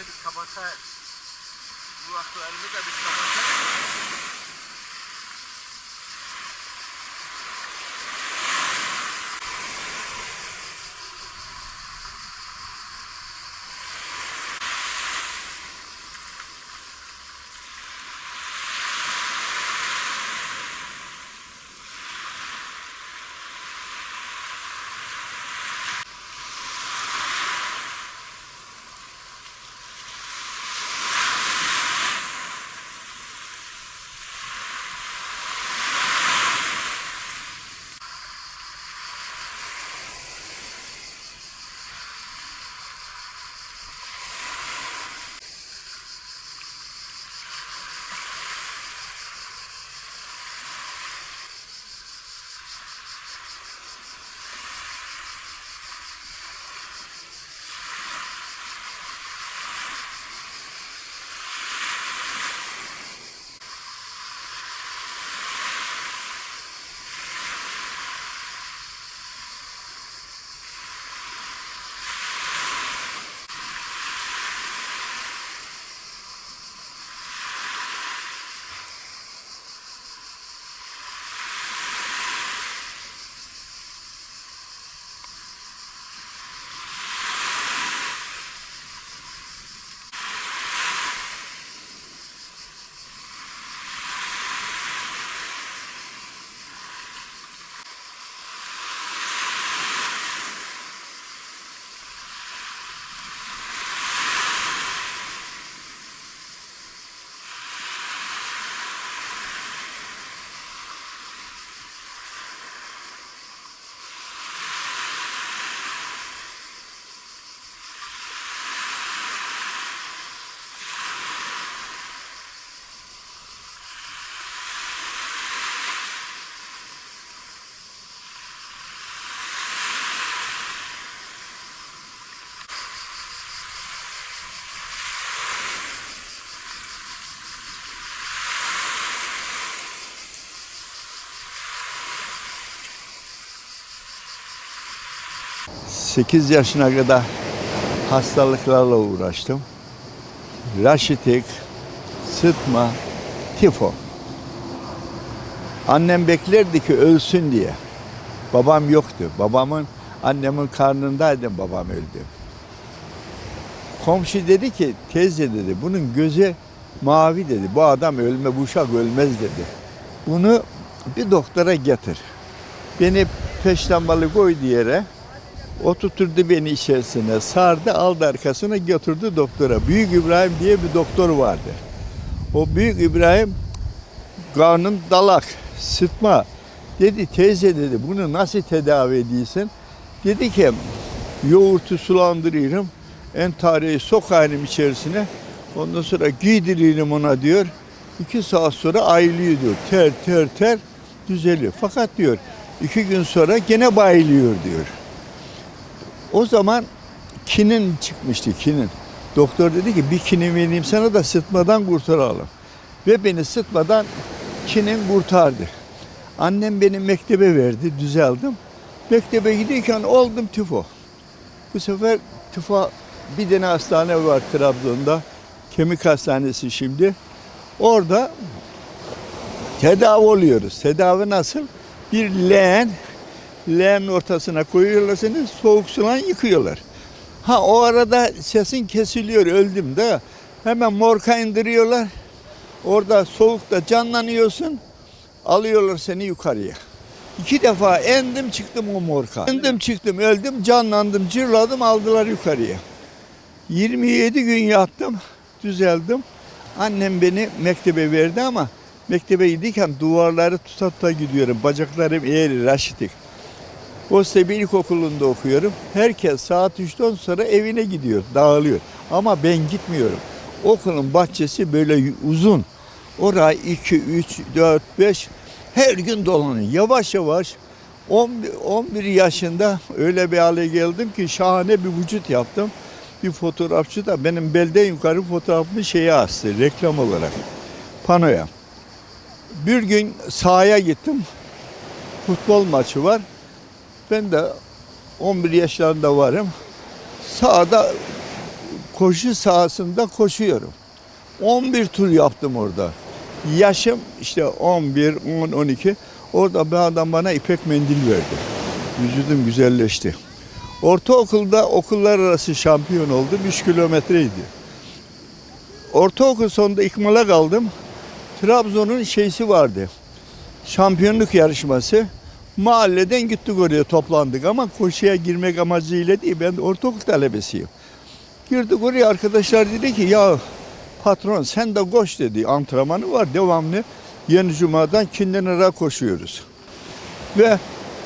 bir kabasa kulaklarını da bir kabasa Sekiz yaşına kadar hastalıklarla uğraştım. Raşitik, sıtma, tifo. Annem beklerdi ki ölsün diye. Babam yoktu. Babamın, annemin karnındaydı babam öldü. Komşu dedi ki, teyze dedi, bunun gözü mavi dedi. Bu adam ölme, bu uşak ölmez dedi. Bunu bir doktora getir. Beni peştembalı koydu yere. Oturturdu beni içerisine, sardı, aldı arkasına götürdü doktora. Büyük İbrahim diye bir doktor vardı. O Büyük İbrahim karnım dalak, sıtma. Dedi teyze dedi bunu nasıl tedavi ediyorsun? Dedi ki yoğurtu sulandırıyorum. Entareyi sokayım içerisine. Ondan sonra giydiririm ona diyor. İki saat sonra ayılıyor diyor. Ter ter ter düzeliyor. Fakat diyor iki gün sonra gene bayılıyor diyor. O zaman kinin çıkmıştı kinin. Doktor dedi ki bir kinin vereyim sana da sıtmadan kurtaralım. Ve beni sıtmadan kinin kurtardı. Annem beni mektebe verdi, düzeldim. Mektebe giderken oldum tifo. Bu sefer tifo bir tane hastane var Trabzon'da. Kemik hastanesi şimdi. Orada tedavi oluyoruz. Tedavi nasıl? Bir leğen, leğenin ortasına koyuyorlar seni, soğuk sudan yıkıyorlar. Ha o arada sesin kesiliyor, öldüm de. Hemen morka indiriyorlar. Orada soğukta canlanıyorsun. Alıyorlar seni yukarıya. İki defa endim çıktım o morka. Endim çıktım, öldüm, canlandım, cırladım, aldılar yukarıya. 27 gün yattım, düzeldim. Annem beni mektebe verdi ama mektebe giderken duvarları tutup da gidiyorum. Bacaklarım eğri, raşitik. Boztepe İlkokulu'nda okuyorum. Herkes saat 3'ten sonra evine gidiyor, dağılıyor. Ama ben gitmiyorum. Okulun bahçesi böyle uzun. Oraya 2, 3, 4, 5 her gün dolanıyor. Yavaş yavaş 11, 11 yaşında öyle bir hale geldim ki şahane bir vücut yaptım. Bir fotoğrafçı da benim belden yukarı fotoğrafımı şeye astı reklam olarak. Panoya. Bir gün sahaya gittim. Futbol maçı var. Ben de 11 yaşlarında varım. Sahada koşu sahasında koşuyorum. 11 tur yaptım orada. Yaşım işte 11, 10, 12. Orada bir adam bana ipek mendil verdi. Vücudum güzelleşti. Ortaokulda okullar arası şampiyon oldum. 3 kilometreydi. Ortaokul sonunda ikmala kaldım. Trabzon'un şeysi vardı. Şampiyonluk yarışması. Mahalleden gittik oraya toplandık ama koşuya girmek amacıyla değil. Ben de ortaokul talebesiyim. Girdik oraya arkadaşlar dedi ki ya patron sen de koş dedi. Antrenmanı var devamlı. Yeni Cuma'dan Kindenara koşuyoruz. Ve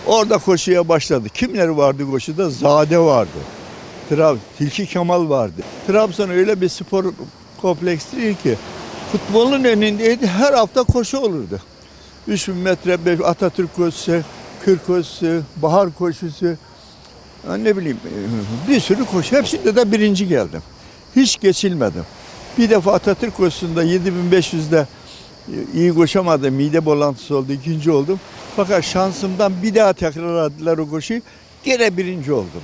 orada koşuya başladı. Kimler vardı koşuda? Zade vardı. Trab Tilki Kemal vardı. Trabzon öyle bir spor kompleksi değil ki. Futbolun önündeydi. Her hafta koşu olurdu. 3000 metre Atatürk koşusu, kır koşusu, bahar koşusu. ya Ne bileyim e, bir sürü koşu. Hepsinde de birinci geldim. Hiç geçilmedim. Bir defa Atatürk koşusunda 7500'de e, iyi koşamadım. Mide bulantısı oldu. ikinci oldum. Fakat şansımdan bir daha tekrarladılar o koşuyu. Gene birinci oldum.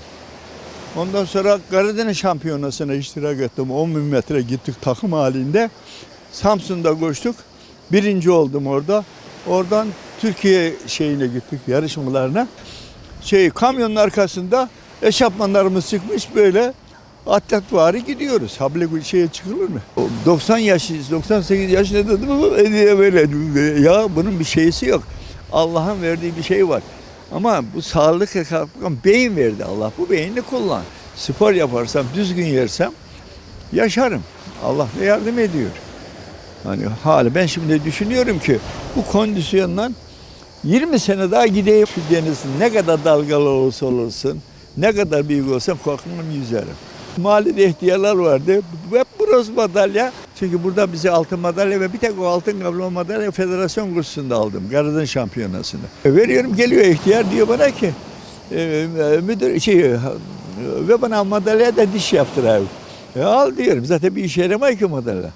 Ondan sonra Karadeniz şampiyonasına iştirak ettim. 10 bin metre gittik takım halinde. Samsun'da koştuk. Birinci oldum orada. Oradan Türkiye şeyine gittik yarışmalarına. Şey kamyonun arkasında eşapmanlarımız çıkmış böyle atlet vari gidiyoruz. Hable şeye çıkılır mı? O 90 yaş, 98 yaşında dedim ama böyle ya bunun bir şeysi yok. Allah'ın verdiği bir şey var. Ama bu sağlık beyin verdi Allah. Bu beyni kullan. Spor yaparsam, düzgün yersem yaşarım. Allah da yardım ediyor. Hani hali ben şimdi düşünüyorum ki bu kondisyonla 20 sene daha gideyim şu denizin ne kadar dalgalı olursa olursun, ne kadar büyük olsa korkmam yüzerim. Mahallede ihtiyarlar vardı. Hep bronz madalya. Çünkü burada bize altın madalya ve bir tek o altın kablon madalya federasyon kursusunda aldım. Karadeniz şampiyonasında. E, veriyorum geliyor ihtiyar diyor bana ki e, e, müdür şey e, ve bana madalya da diş yaptır abi. E, al diyorum zaten bir işe yaramıyor ki madalya.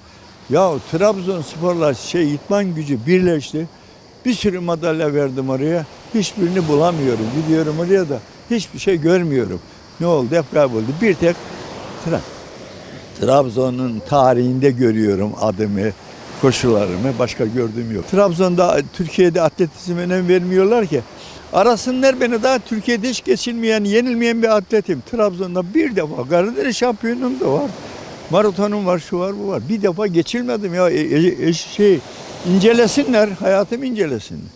Ya Trabzonsporlar şey itman gücü birleşti. Bir sürü madalya verdim oraya. Hiçbirini bulamıyorum. Gidiyorum oraya da hiçbir şey görmüyorum. Ne oldu? Hep kayboldu. Bir tek Tra Trabzon'un tarihinde görüyorum adımı, koşularımı. Başka gördüğüm yok. Trabzon'da Türkiye'de atletizm önem vermiyorlar ki. Arasınlar beni daha Türkiye'de hiç geçilmeyen, yenilmeyen bir atletim. Trabzon'da bir defa Karadeniz şampiyonum da var. Maratonum var, şu var, bu var. Bir defa geçilmedim ya. E, e, e, şey incelesinler, hayatımı incelesinler.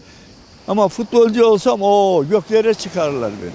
Ama futbolcu olsam o göklere çıkarırlar beni.